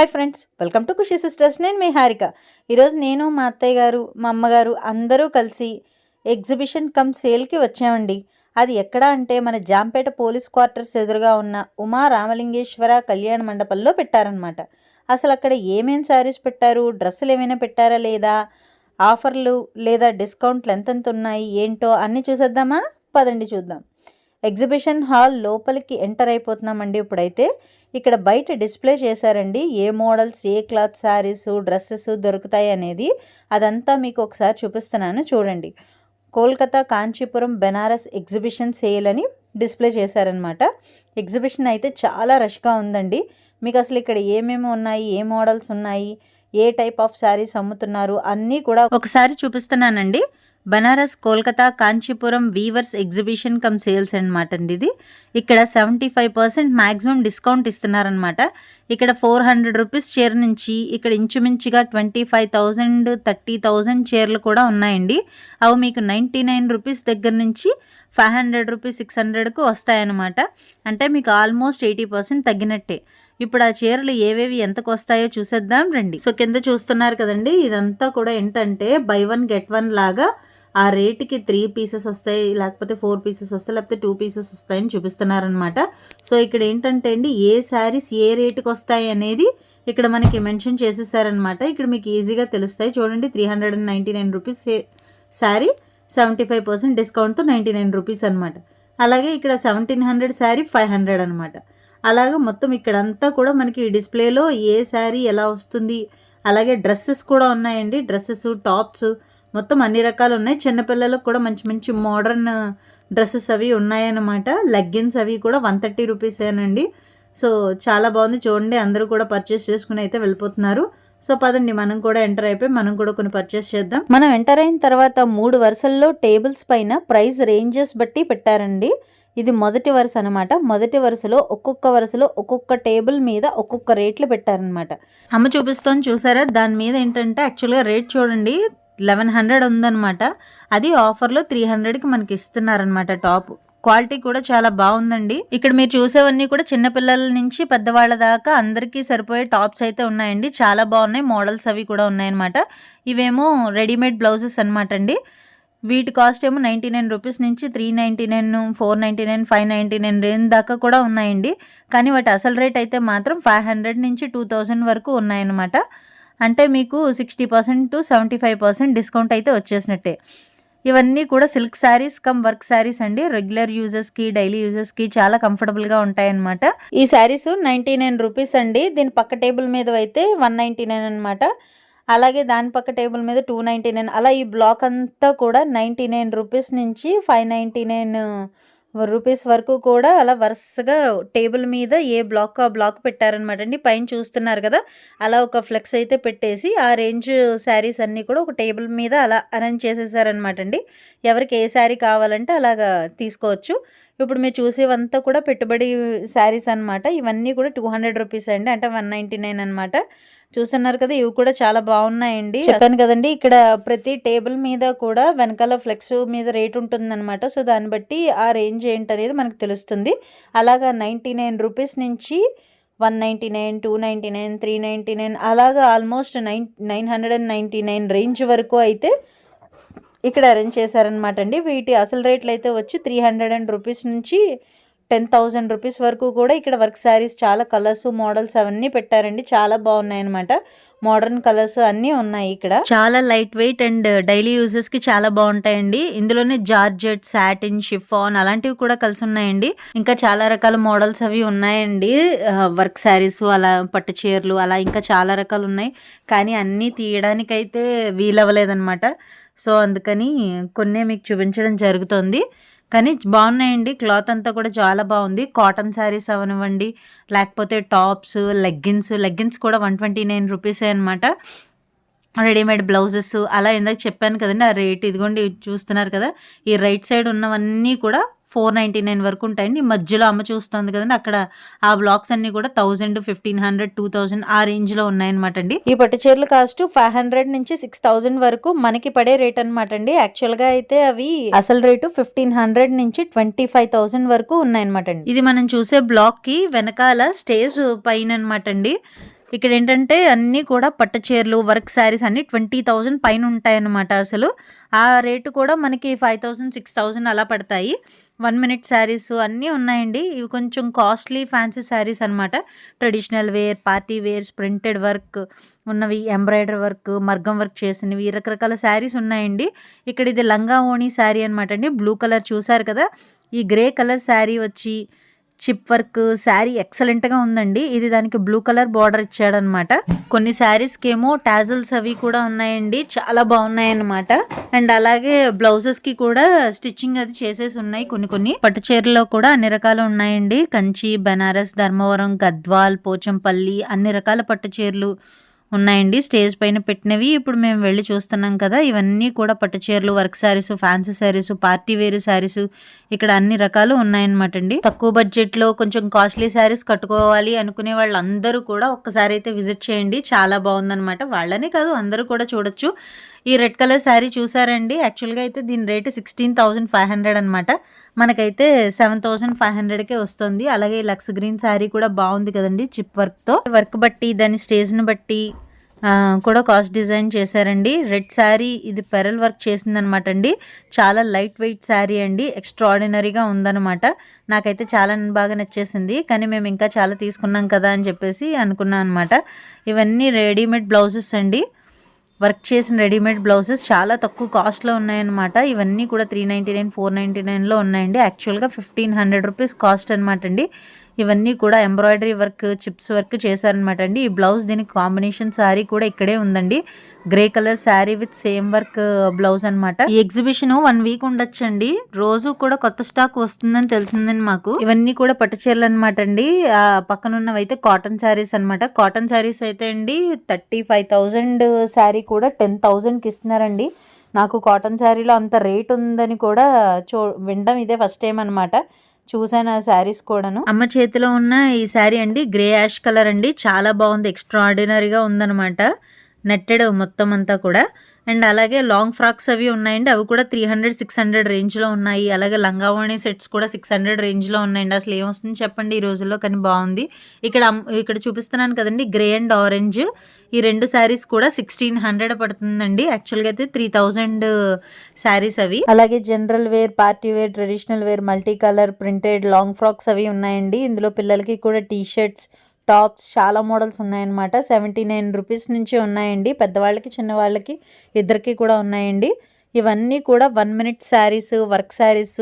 Hi friends welcome to Khushi sisters. నేను మీ హారిక. ఈరోజు నేను మా అత్తయ్య గారు మా అమ్మగారు అందరూ కలిసి ఎగ్జిబిషన్ కమ్ సేల్కి వచ్చామండి. అది ఎక్కడ అంటే మన జాంపేట పోలీస్ క్వార్టర్స్ ఎదురుగా ఉన్న ఉమా రామలింగేశ్వర కళ్యాణ మండపంలో పెట్టారనమాట అసలు అక్కడ ఏమేం శారీస్ పెట్టారు డ్రెస్సులు ఏమైనా పెట్టారా లేదా ఆఫర్లు లేదా డిస్కౌంట్లు ఎంతెంత ఉన్నాయి ఏంటో అన్నీ చూసేద్దామా? పదండి చూద్దాం. ఎగ్జిబిషన్ హాల్ లోపలికి ఎంటర్ అయిపోతున్నామండి ఇప్పుడైతే. ఇక్కడ బయట డిస్ప్లే చేశారండి. ఏ మోడల్స్ ఏ క్లాత్ శారీస్ డ్రెస్సెస్ దొరుకుతాయి అనేది అదంతా మీకు ఒకసారి చూపిస్తున్నాను చూడండి. కోల్కతా కాంచీపురం బెనారస్ ఎగ్జిబిషన్ సేల్ అని డిస్ప్లే చేశారనమాట ఎగ్జిబిషన్ అయితే చాలా రష్గా ఉందండి. మీకు అసలు ఇక్కడ ఏమేమి ఉన్నాయి ఏ మోడల్స్ ఉన్నాయి ఏ టైప్ ఆఫ్ శారీస్ అమ్ముతున్నారు అన్నీ కూడా ఒకసారి చూపిస్తున్నానండి. Banaras Kolkata Kanchipuram weavers exhibition cum sales అనమాట అండి ఇది. ఇక్కడ seventy five percent maximum discount ఇస్తున్నారనమాట ఇక్కడ ఫోర్ హండ్రెడ్ రూపీస్ చీర నుంచి ఇక్కడ ఇంచుమించుగా twenty five thousand thirty thousand చీరలు కూడా ఉన్నాయండి. అవి మీకు నైంటీ నైన్ రూపీస్ దగ్గర నుంచి ఫైవ్ హండ్రెడ్ రూపీస్ సిక్స్ హండ్రెడ్కు వస్తాయన్నమాట. అంటే మీకు ఆల్మోస్ట్ ఎయిటీ పర్సెంట్ తగ్గినట్టే. ఇప్పుడు ఆ చీరలు ఏవేవి ఎంతకు వస్తాయో చూసేద్దాం రండి. సో కింద చూస్తున్నారు కదండి ఇదంతా కూడా ఏంటంటే బై వన్ గెట్ వన్ లాగా ఆ రేటుకి త్రీ పీసెస్ వస్తాయి లేకపోతే ఫోర్ పీసెస్ వస్తాయి లేకపోతే టూ పీసెస్ వస్తాయని చూపిస్తున్నారనమాట సో ఇక్కడ ఏంటంటే అండి ఏ శారీస్ ఏ రేటుకి వస్తాయి అనేది ఇక్కడ మనకి మెన్షన్ చేసేసారనమాట ఇక్కడ మీకు ఈజీగా తెలుస్తాయి. చూడండి three hundred and ninety nine rupees sari seventy five percent డిస్కౌంట్తో ninety nine rupees అనమాట అలాగే ఇక్కడ seventeen hundred sari five hundred అనమాట అలాగే మొత్తం ఇక్కడంతా కూడా మనకి డిస్ప్లేలో ఏ శారీ ఎలా వస్తుంది అలాగే డ్రెస్సెస్ కూడా ఉన్నాయండి. డ్రెస్సెస్ టాప్స్ మొత్తం అన్ని రకాలు ఉన్నాయి. చిన్నపిల్లలకు కూడా మంచి మంచి మోడర్న్ డ్రెస్సెస్ అవి ఉన్నాయన్నమాట. లెగ్గిన్స్ అవి కూడా వన్ థర్టీ రూపీసేనండి సో చాలా బాగుంది. చూడండి అందరూ కూడా పర్చేస్ చేసుకుని అయితే వెళ్ళిపోతున్నారు. సో పదండి మనం కూడా ఎంటర్ అయిపోయి మనం కూడా కొన్ని పర్చేస్ చేద్దాం. మనం ఎంటర్ అయిన తర్వాత మూడు వరుసల్లో టేబుల్స్ పైన ప్రైస్ రేంజెస్ బట్టి పెట్టారండి. ఇది మొదటి వరుస అనమాట మొదటి వరుసలో ఒక్కొక్క వరుసలో ఒక్కొక్క టేబుల్ మీద ఒక్కొక్క రేట్లు పెట్టారనమాట అమ్మ చూపిస్తాను చూసారా? దాని మీద ఏంటంటే యాక్చువల్గా రేట్ చూడండి. లెవెన్ హండ్రెడ్ ఉందన్నమాట. అది ఆఫర్లో త్రీ హండ్రెడ్కి మనకి ఇస్తున్నారనమాట టాప్ క్వాలిటీ కూడా చాలా బాగుందండి. ఇక్కడ మీరు చూసేవన్నీ కూడా చిన్నపిల్లల నుంచి పెద్దవాళ్ళ దాకా అందరికీ సరిపోయే టాప్స్ అయితే ఉన్నాయండి. చాలా బాగున్నాయి. మోడల్స్ అవి కూడా ఉన్నాయన్నమాట. ఇవేమో రెడీమేడ్ బ్లౌజెస్ అనమాట అండి. వీటి కాస్ట్ ఏమో నైంటీ నైన్ రూపీస్ నుంచి three ninety nine four ninety nine five ninety nine range దాకా కూడా ఉన్నాయండి. కానీ వాటి అసలు రేట్ అయితే మాత్రం ఫైవ్ హండ్రెడ్ నుంచి టూ థౌజండ్ వరకు ఉన్నాయన్నమాట. అంటే మీకు sixty percent to seventy five percent discount అయితే వచ్చేసినట్టే. ఇవన్నీ కూడా silk saris cum work saris అండి. రెగ్యులర్ యూజర్స్కి డైలీ యూజర్స్కి చాలా కంఫర్టబుల్గా ఉంటాయన్నమాట. ఈ శారీస్ నైంటీ నైన్ రూపీస్ అండి. దీని పక్క టేబుల్ మీద అయితే వన్ నైంటీ నైన్ అనమాట అలాగే దాని పక్క టేబుల్ మీద టూ నైంటీ నైన్. అలా ఈ బ్లాక్ అంతా కూడా నైంటీ నైన్ రూపీస్ నుంచి ఫైవ్ నైంటీ నైన్ రూపీస్ వరకు కూడా అలా వరుసగా టేబుల్ మీద ఏ బ్లాక్ ఆ బ్లాక్ పెట్టారనమాట అండి. పైన చూస్తున్నారు కదా అలా ఒక ఫ్లెక్స్ అయితే పెట్టేసి ఆ రేంజ్ శారీస్ అన్నీ కూడా ఒక టేబుల్ మీద అలా అరేంజ్ చేసేసారనమాట అండి. ఎవరికి ఏ శారీ కావాలంటే అలాగా తీసుకోవచ్చు. ఇప్పుడు మీరు చూసేవంతా కూడా పెట్టుబడి శారీస్ అనమాట ఇవన్నీ కూడా టూ హండ్రెడ్ రూపీస్ అండి. అంటే వన్ నైంటీ నైన్ అనమాట చూస్తున్నారు కదా ఇవి కూడా చాలా బాగున్నాయండి. చెప్పాను కదండి ఇక్కడ ప్రతి టేబుల్ మీద కూడా వెనకాల ఫ్లెక్స్ మీద రేట్ ఉంటుందన్నమాట. సో దాన్ని బట్టి ఆ రేంజ్ ఏంటనేది మనకు తెలుస్తుంది. అలాగా నైంటీ నైన్ రూపీస్ నుంచి one ninety nine two ninety nine three ninety nine అలాగా almost nine nine hundred and ninety nine range వరకు అయితే ఇక్కడ అరేంజ్ చేశారనమాట అండి. వీటి అసలు రేట్లు అయితే వచ్చి త్రీ హండ్రెడ్ అండ్ రూపీస్ నుంచి టెన్ థౌజండ్ రూపీస్ వరకు కూడా ఇక్కడ వర్క్ శారీస్ చాలా కలర్స్ మోడల్స్ అవన్నీ పెట్టారండి. చాలా బాగున్నాయి అనమాట మోడర్న్ కలర్స్ అన్నీ ఉన్నాయి ఇక్కడ. చాలా లైట్ వెయిట్ అండ్ డైలీ యూజెస్కి చాలా బాగుంటాయండి. ఇందులోనే జార్జెట్ సాటిన్ షిఫాన్ అలాంటివి కూడా కలిసి ఉన్నాయండి. ఇంకా చాలా రకాల మోడల్స్ అవి ఉన్నాయండి. వర్క్ శారీస్ అలా పట్టు చీరలు అలా ఇంకా చాలా రకాలు ఉన్నాయి. కానీ అన్నీ తీయడానికైతే వీలవ్వలేదన్నమాట. సో అందుకని కొన్నే మీకు చూపించడం జరుగుతుంది. కానీ బాగున్నాయండి. క్లాత్ అంతా కూడా చాలా బాగుంది. కాటన్ శారీస్ అవనివ్వండి లేకపోతే టాప్స్ లెగ్గిన్స్ లెగ్గిన్స్ కూడా వన్ ట్వంటీ నైన్ రూపీసే అనమాట రెడీమేడ్ బ్లౌజెస్ అలా ఇందాక చెప్పాను కదండి ఆ రేట్ ఇదిగోండి చూస్తున్నారు కదా ఈ రైట్ సైడ్ ఉన్నవన్నీ కూడా ఫోర్ నైంటీ నైన్ వరకు ఉంటాయండి. మధ్యలో అమ్మ చూస్తుంది కదండి. అక్కడ ఆ బ్లాక్స్ అన్ని కూడా thousand fifteen hundred two thousand ఆ రేంజ్లో ఉన్నాయన్నమాట అండి ఈ పట్టు చీరల కాస్ట్ ఫైవ్ హండ్రెడ్ నుంచి సిక్స్ థౌజండ్ వరకు మనకి పడే రేట్ అనమాట అండి యాక్చువల్గా అయితే అవి అసలు రేటు ఫిఫ్టీన్ హండ్రెడ్ నుంచి ట్వంటీ ఫైవ్ థౌసండ్ వరకు ఉన్నాయన్నమాట అండి ఇది మనం చూసే బ్లాక్కి వెనకాల స్టేజ్ పైన అనమాట అండి ఇక్కడ ఏంటంటే అన్నీ కూడా పట్టు చీరలు వర్క్ శారీస్ అన్నీ ట్వంటీ థౌజండ్ పైన ఉంటాయన్నమాట అసలు. ఆ రేటు కూడా మనకి ఫైవ్ థౌజండ్ సిక్స్ థౌజండ్ అలా పడతాయి. వన్ మినిట్ శారీస్ అన్నీ ఉన్నాయండి. ఇవి కొంచెం కాస్ట్లీ ఫ్యాన్సీ శారీస్ అనమాట traditional wear party wears printed work ఉన్నవి ఎంబ్రాయిడరీ వర్క్ మర్గం వర్క్ చేసినవి రకరకాల శారీస్ ఉన్నాయండి. ఇక్కడ ఇది లంగా ఓణి శారీ అనమాట అండి. బ్లూ కలర్ చూసారు కదా? ఈ గ్రే కలర్ శారీ వచ్చి చిప్ వర్క్ శారీ ఎక్సలెంట్గా ఉందండి. ఇది దానికి బ్లూ కలర్ బార్డర్ ఇచ్చాడనమాట. కొన్ని శారీస్కి ఏమో టాజల్స్ అవి కూడా ఉన్నాయండి. చాలా బాగున్నాయి అనమాట అండ్ అలాగే బ్లౌజెస్కి కూడా స్టిచ్చింగ్ అది చేసేసి ఉన్నాయి కొన్ని కొన్ని. పట్టు చీరలో కూడా అన్ని రకాలు ఉన్నాయండి. కంచి బెనారస్ ధర్మవరం గద్వాల్ పోచంపల్లి అన్ని రకాల పట్టు చీరలు ఉన్నాయండి. స్టేజ్ పైన పెట్టినవి. ఇప్పుడు మేము వెళ్ళి చూస్తున్నాం కదా ఇవన్నీ కూడా పట్టు చీరలు work saris fancy saris party wear saris ఇక్కడ అన్ని రకాలు ఉన్నాయన్నమాట అండి. తక్కువ బడ్జెట్లో కొంచెం కాస్ట్లీ శారీస్ కట్టుకోవాలి అనుకునే వాళ్ళందరూ కూడా ఒక్కసారి అయితే విజిట్ చేయండి. చాలా బాగుందన్నమాట. వాళ్ళనే కాదు అందరూ కూడా చూడొచ్చు. ఈ రెడ్ కలర్ శారీ చూసారండి. యాక్చువల్గా అయితే దీని rate sixteen thousand five hundred అనమాట మనకైతే సెవెన్ థౌసండ్ ఫైవ్ హండ్రెడ్కే వస్తుంది. అలాగే లక్స్ గ్రీన్ శారీ కూడా బాగుంది కదండి చిప్ వర్క్తో. వర్క్ బట్టి దాని స్టేజ్ని బట్టి కూడా కాస్ట్ డిజైన్ చేశారండి. రెడ్ శారీ ఇది పెరల్ వర్క్ చేసిందనమాట అండి. చాలా లైట్ వెయిట్ శారీ అండి. ఎక్స్ట్రాడినరీగా ఉందనమాట నాకైతే చాలా బాగా నచ్చేసింది. కానీ మేము ఇంకా చాలా తీసుకున్నాం కదా అని చెప్పేసి అనుకున్నాం అనమాట ఇవన్నీ రెడీమేడ్ బ్లౌజెస్ అండి. వర్క్ చేసిన రెడీమేడ్ బ్లౌజెస్ చాలా తక్కువ కాస్ట్లో ఉన్నాయన్నమాట. ఇవన్నీ కూడా three ninety nine four ninety నైన్లో ఉన్నాయండి యాక్చువల్గా ఫిఫ్టీన్ హండ్రెడ్ రూపీస్ కాస్ట్ అనమాట అండి. ఇవన్నీ కూడా ఎంబ్రాయిడరీ వర్క్ చిప్స్ వర్క్ చేశారనమాట అండి. ఈ బ్లౌజ్ దీనికి కాంబినేషన్ శారీ కూడా ఇక్కడే ఉందండి. Grey colour sari with same work blouse అనమాట ఈ ఎగ్జిబిషన్ వన్ వీక్ ఉండొచ్చండి. రోజు కూడా కొత్త స్టాక్ వస్తుందని తెలిసిందని మాకు. ఇవన్నీ కూడా పట్టు చీరలు అనమాట అండి. ఆ పక్కన ఉన్నవి అయితే కాటన్ శారీస్ అనమాట కాటన్ శారీస్ అయితే అండి థర్టీ ఫైవ్ థౌజండ్ శారీ కూడా టెన్ థౌజండ్కి ఇస్తున్నారండి. నాకు కాటన్ శారీలో అంత రేట్ ఉందని కూడా చూ వినడం ఇదే ఫస్ట్ టైం అనమాట చూసాను ఆ శారీస్ కూడాను. అమ్మ చేతిలో ఉన్న ఈ శారీ అండి గ్రే యాష్ కలర్ అండి. చాలా బాగుంది ఎక్స్ట్రాడినరీగా ఉందన్నమాట. నెట్టెడ్ మొత్తం అంతా కూడా. అండ్ అలాగే లాంగ్ ఫ్రాక్స్ అవి ఉన్నాయండి. అవి కూడా త్రీ హండ్రెడ్ సిక్స్ హండ్రెడ్ రేంజ్లో ఉన్నాయి. అలాగే లంగావోణి సెట్స్ కూడా సిక్స్ హండ్రెడ్ రేంజ్లో ఉన్నాయండి. అసలు ఏమొస్తుంది చెప్పండి ఈ రోజుల్లో కానీ బాగుంది. ఇక్కడ ఇక్కడ చూపిస్తున్నాను కదండి గ్రే అండ్ ఆరెంజ్ ఈ రెండు శారీస్ కూడా సిక్స్టీన్ హండ్రెడ్ పడుతుందండి. యాక్చువల్గా అయితే త్రీ థౌజండ్ శారీస్ అవి. అలాగే general wear party wear traditional wear multi colour printed long frocks అవి ఉన్నాయండి. ఇందులో పిల్లలకి కూడా టీ షర్ట్స్ టాప్స్ చాలా మోడల్స్ ఉన్నాయన్నమాట. సెవెంటీ నైన్ రూపీస్ నుంచి ఉన్నాయండి. పెద్దవాళ్ళకి చిన్నవాళ్ళకి ఇద్దరికి కూడా ఉన్నాయండి. ఇవన్నీ కూడా one minute saris work saris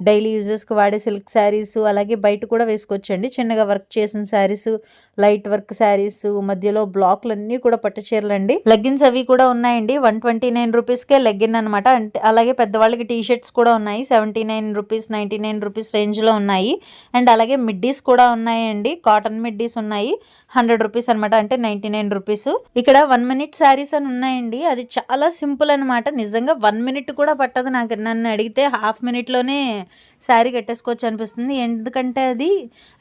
daily యూజెస్కి వాడే సిల్క్ శారీస్ అలాగే బయట కూడా వేసుకోవచ్చండి చిన్నగా వర్క్ చేసిన శారీస్ లైట్ వర్క్ శారీస్ మధ్యలో బ్లాక్లు అన్నీ కూడా పట్టు చీరలు అండి లెగ్గిన్స్ అవి కూడా ఉన్నాయండి. వన్ ట్వంటీ నైన్ రూపీస్కే లెగ్గిన్ అనమాట అంటే అలాగే పెద్దవాళ్ళకి టీ షర్ట్స్ కూడా ఉన్నాయి. Seventy nine rupees ninety nine rupees రేంజ్లో ఉన్నాయి. అండ్ అలాగే మిడ్డీస్ కూడా ఉన్నాయండి. కాటన్ మిడ్డీస్ ఉన్నాయి. హండ్రెడ్ రూపీస్ అనమాట అంటే నైంటీ నైన్ రూపీస్. ఇక్కడ వన్ మినిట్ శారీస్ అని ఉన్నాయండి. అది చాలా సింపుల్ అనమాట నిజంగా వన్ మినిట్ కూడా పట్టదు నాకు. నన్ను అడిగితే హాఫ్ మినిట్లోనే శారీ కట్టేసుకోవచ్చు అనిపిస్తుంది. ఎందుకంటే అది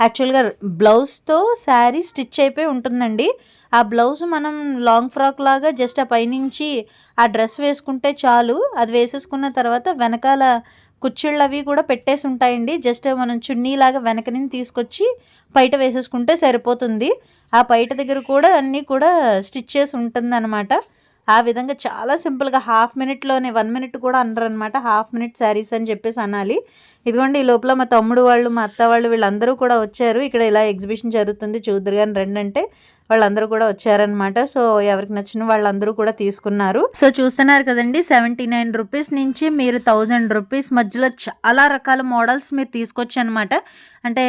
యాక్చువల్గా బ్లౌజ్తో శారీ స్టిచ్ అయిపోయి ఉంటుందండి. ఆ బ్లౌజ్ మనం లాంగ్ ఫ్రాక్ లాగా జస్ట్ ఆ పైనుంచి ఆ డ్రెస్ వేసుకుంటే చాలు. అది వేసేసుకున్న తర్వాత వెనకాల కుచ్చిళ్ళు అవి కూడా పెట్టేసి ఉంటాయండి. జస్ట్ మనం చున్నీలాగా వెనక నుంచి తీసుకొచ్చి బయట వేసేసుకుంటే సరిపోతుంది. ఆ బయట దగ్గర కూడా అన్నీ కూడా స్టిచ్ చేసి ఉంటుంది ఆ విధంగా చాలా సింపుల్గా హాఫ్ మినిట్లోనే వన్ మినిట్ కూడా అనరు అనమాట హాఫ్ మినిట్ శారీస్ అని చెప్పేసి అనాలి. ఇదిగోండి ఈ లోపల మా తమ్ముడు వాళ్ళు మా అత్త వాళ్ళు వీళ్ళందరూ కూడా వచ్చారు. ఇక్కడ ఇలా ఎగ్జిబిషన్ జరుగుతుంది. చూద్దరు కానీ రండి అంటే వాళ్ళందరూ కూడా వచ్చారనమాట సో ఎవరికి నచ్చిన వాళ్ళందరూ కూడా తీసుకున్నారు. సో చూస్తున్నారు కదండి సెవెంటీ నైన్ రూపీస్ నుంచి మీరు థౌజండ్ రూపీస్ మధ్యలో చాలా రకాల మోడల్స్ మీరు తీసుకొచ్చి అనమాట అంటే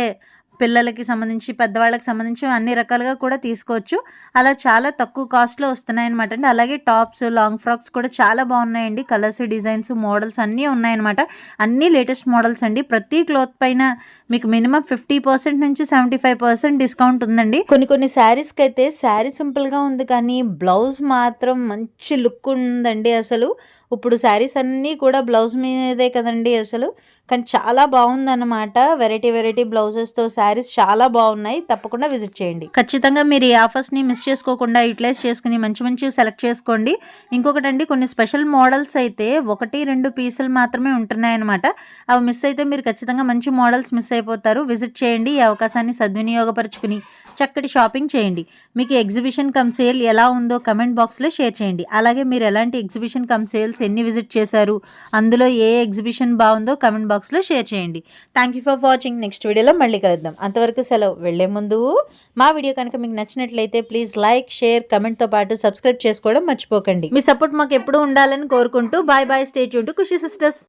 పిల్లలకి సంబంధించి పెద్దవాళ్ళకి సంబంధించి అన్ని రకాలుగా కూడా తీసుకోవచ్చు. అలా చాలా తక్కువ కాస్ట్లో వస్తున్నాయి అనమాట అండి. అలాగే టాప్స్ లాంగ్ ఫ్రాక్స్ కూడా చాలా బాగున్నాయండి. కలర్స్ డిజైన్స్ మోడల్స్ అన్నీ ఉన్నాయన్నమాట. అన్నీ లేటెస్ట్ మోడల్స్ అండి. ప్రతి క్లోత్ పైన మీకు మినిమం ఫిఫ్టీ పర్సెంట్ నుంచి సెవెంటీ ఫైవ్ పర్సెంట్ డిస్కౌంట్ ఉందండి. కొన్ని కొన్ని శారీస్కి అయితే శారీ సింపుల్గా ఉంది కానీ బ్లౌజ్ మాత్రం మంచి లుక్ ఉందండి అసలు. ఇప్పుడు శారీస్ అన్నీ కూడా బ్లౌజ్ మీదే కదండి అసలు. కానీ చాలా బాగుందన్నమాట. వెరైటీ వెరైటీ బ్లౌజెస్తో శారీస్ చాలా బాగున్నాయి. తప్పకుండా విజిట్ చేయండి. ఖచ్చితంగా మీరు ఈ ఆఫర్స్ని మిస్ చేసుకోకుండా యూటిలైజ్ చేసుకుని మంచి మంచి సెలెక్ట్ చేసుకోండి. ఇంకొకటి అండి కొన్ని స్పెషల్ మోడల్స్ అయితే ఒకటి రెండు పీసులు మాత్రమే ఉంటున్నాయి అనమాట అవి మిస్ అయితే మీరు ఖచ్చితంగా మంచి మోడల్స్ మిస్ అయిపోతారు. విజిట్ చేయండి ఈ అవకాశాన్ని సద్వినియోగపరచుకుని చక్కటి షాపింగ్ చేయండి. మీకు ఎగ్జిబిషన్ కమ్ సేల్ ఎలా ఉందో కమెంట్ బాక్స్లో షేర్ చేయండి. అలాగే మీరు ఎలాంటి ఎగ్జిబిషన్ కమ్ సేల్స్ ఎన్ని విజిట్ చేశారు అందులో ఏ ఎగ్జిబిషన్ బాగుందో కమెంట్ బాక్స్లో షేర్ చేయండి. Thank you for watching next వీడియోలో మళ్ళీ కలుద్దాం. అంతవరకు సెలవు. వెళ్ళే ముందు మా వీడియో కనుక మీకు నచ్చినట్లయితే ప్లీజ్ లైక్ షేర్ కమెంట్తో పాటు సబ్స్క్రైబ్ చేసుకోవడం మర్చిపోకండి. మీ సపోర్ట్ మాకు ఎప్పుడూ ఉండాలని కోరుకుంటూ bye bye stay tuned to Khushi sisters